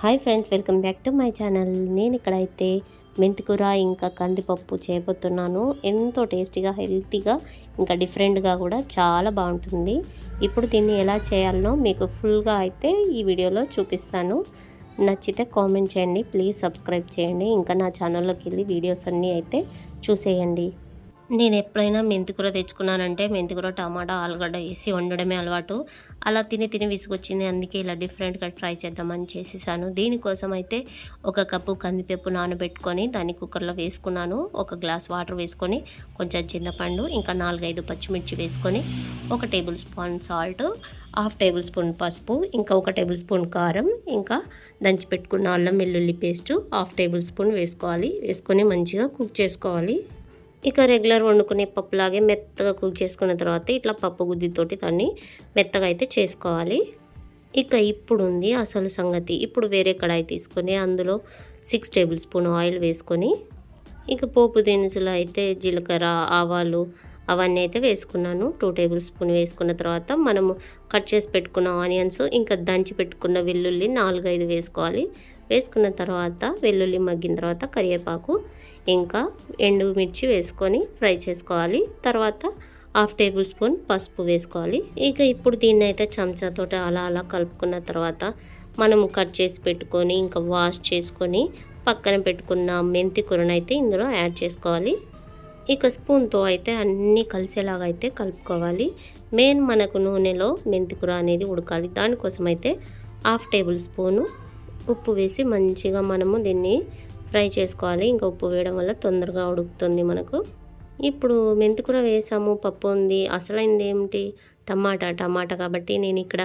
Hi friends welcome back to my channel. నేను ఇక్కడైతే మెంతికూర ఇంకా కందిపప్పు చేయబోతున్నాను. ఎంతో టేస్టీగా హెల్తీగా ఇంకా డిఫరెంట్గా కూడా చాలా బాగుంటుంది. ఇప్పుడు దీన్ని ఎలా చేయాలనో మీకు ఫుల్గా అయితే ఈ వీడియోలో చూపిస్తాను. నచ్చితే కామెంట్ చేయండి ప్లీజ్ సబ్స్క్రైబ్ చేయండి. ఇంకా నా ఛానల్లోకి వెళ్ళి వీడియోస్ అన్నీ అయితే చూసేయండి. నేను ఎప్పుడైనా మెంతికూర తెచ్చుకున్నానంటే మెంతికూర టమాటా ఆలుగడ్డ వేసి వండడమే అలవాటు. అలా తిని తిని విసుగొచ్చింది. అందుకే ఇలా డిఫరెంట్గా ట్రై చేద్దామని చేసేసాను. దీనికోసం అయితే ఒక కప్పు కందిపప్పు నానబెట్టుకొని దాన్ని కుక్కర్లో వేసుకున్నాను. ఒక గ్లాస్ వాటర్ వేసుకొని కొంచెం చింతపండు ఇంకా నాలుగైదు పచ్చిమిర్చి వేసుకొని ఒక table spoon salt half table spoon పసుపు ఇంకా ఒక టేబుల్ స్పూన్ కారం ఇంకా దంచి పెట్టుకున్న అల్లం వెల్లుల్లి పేస్ట్ హాఫ్ టేబుల్ స్పూన్ వేసుకోవాలి. వేసుకొని మంచిగా కుక్ చేసుకోవాలి. ఇక రెగ్యులర్ వండుకునే పప్పులాగే మెత్తగా కుక్ చేసుకున్న తర్వాత ఇట్లా పప్పు గుద్దితోటి దాన్ని మెత్తగా అయితే చేసుకోవాలి. ఇక ఇప్పుడు ఉంది అసలు సంగతి. ఇప్పుడు వేరే కడాయి తీసుకొని అందులో సిక్స్ టేబుల్ స్పూన్ ఆయిల్ వేసుకొని ఇక పోపు దినుసులు అయితే జీలకర్ర ఆవాలు అవన్నీ అయితే వేసుకున్నాను. టూ టేబుల్ స్పూన్ వేసుకున్న తర్వాత మనము కట్ చేసి పెట్టుకున్న ఆనియన్స్ ఇంకా దంచి పెట్టుకున్న వెల్లుల్లి నాలుగైదు వేసుకోవాలి. వేసుకున్న తర్వాత వెల్లుల్లి మగ్గిన తర్వాత కరివేపాకు ఇంకా ఎండుమిర్చి వేసుకొని ఫ్రై చేసుకోవాలి. తర్వాత హాఫ్ టేబుల్ స్పూన్ పసుపు వేసుకోవాలి. ఇక ఇప్పుడు దీన్ని అయితే చెంచాతో అలా అలా కలుపుకున్న తర్వాత మనము కట్ చేసి పెట్టుకొని ఇంకా వాష్ చేసుకొని పక్కన పెట్టుకున్న మెంతి కూరను అయితే ఇందులో యాడ్ చేసుకోవాలి. ఇక స్పూన్తో అయితే అన్నీ కలిసేలాగా అయితే కలుపుకోవాలి. మెయిన్ మనకు నూనెలో మెంతి కూర అనేది ఉడకాలి. దానికోసం అయితే హాఫ్ టేబుల్ స్పూను ఉప్పు వేసి మంచిగా మనము దీన్ని ఫ్రై చేసుకోవాలి. ఇంకా ఉప్పు వేయడం వల్ల తొందరగా ఉడుకుతుంది మనకు. ఇప్పుడు మెంతికూర వేసాము పప్పు ఉంది. అసలైంది ఏమిటి? టమాటా టమాటా కాబట్టి నేను ఇక్కడ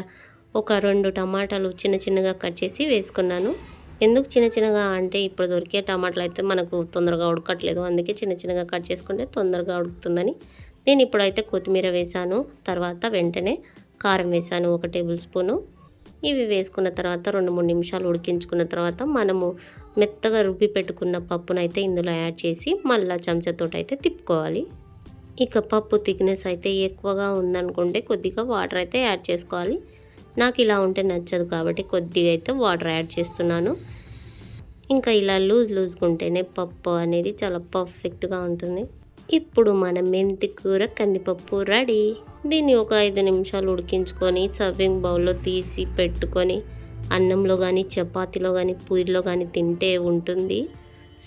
ఒక రెండు టమాటాలు చిన్న చిన్నగా కట్ చేసి వేసుకున్నాను. ఎందుకు చిన్న చిన్నగా అంటే ఇప్పుడు దొరికే టమాటాలు అయితే మనకు తొందరగా ఉడకట్లేదు. అందుకే చిన్న చిన్నగా కట్ చేసుకుంటే తొందరగా ఉడుకుతుందని నేను ఇప్పుడైతే కొత్తిమీర వేసాను. తర్వాత వెంటనే కారం వేసాను ఒక టేబుల్ స్పూను. ఇవి వేసుకున్న తర్వాత రెండు మూడు నిమిషాలు ఉడికించుకున్న తర్వాత మనము మెత్తగా రుబ్బి పెట్టుకున్న పప్పునైతే ఇందులో యాడ్ చేసి మళ్ళీ చెంచాతో అయితే తిప్పుకోవాలి. ఇక పప్పు థిక్నెస్ అయితే ఎక్కువగా ఉందనుకుంటే కొద్దిగా వాటర్ అయితే యాడ్ చేసుకోవాలి. నాకు ఇలా ఉంటే నచ్చదు కాబట్టి కొద్దిగా అయితే వాటర్ యాడ్ చేస్తున్నాను. ఇంకా ఇలా లూజ్ లూజ్గా ఉంటేనే పప్పు అనేది చాలా పర్ఫెక్ట్గా ఉంటుంది. ఇప్పుడు మన మెంతి కూర కందిపప్పు రెడీ. దీన్ని ఒక ఐదు నిమిషాలు ఉడికించుకొని సర్వింగ్ బౌల్లో తీసి పెట్టుకొని అన్నంలో కానీ చపాతీలో కానీ పూరిలో కానీ తింటే ఉంటుంది.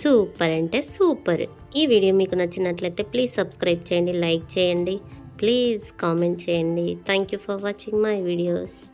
సూపర్ అంటే సూపర్. ఈ వీడియో మీకు నచ్చినట్లయితే ప్లీజ్ సబ్స్క్రైబ్ చేయండి లైక్ చేయండి ప్లీజ్ కామెంట్ చేయండి. Thank you for watching my videos.